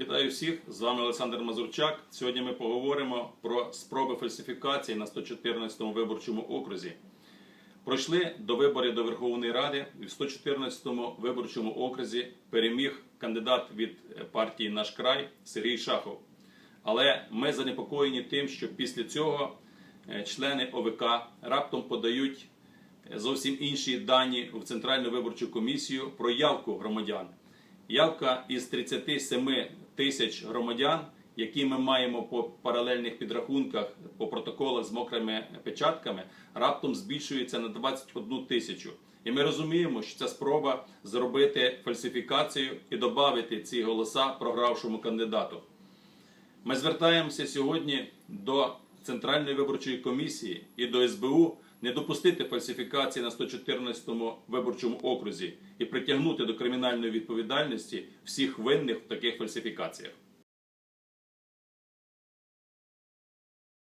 Вітаю всіх! З вами Олександр Мазурчак. Сьогодні ми поговоримо про спроби фальсифікації на 114-му виборчому окрузі. Пройшли до виборів до Верховної Ради і в 114-му виборчому окрузі переміг кандидат від е, партії Наш край Сергій Шахов. Але ми занепокоєні тим, що після цього е, члени ОВК раптом подають е, зовсім інші дані в Центральну виборчу комісію про явку громадян. Явка із 37 тисяч громадян, які ми маємо по паралельних підрахунках по протоколах з мокрими печатками, раптом збільшується на 21 тисячу. І ми розуміємо, що це спроба зробити фальсифікацію і додати ці голоса програвшому кандидату. Ми звертаємося сьогодні до Центральної виборчої комісії і до СБУ не допустити фальсифікації на 114-му виборчому окрузі і притягнути до кримінальної відповідальності всіх винних в таких фальсифікаціях.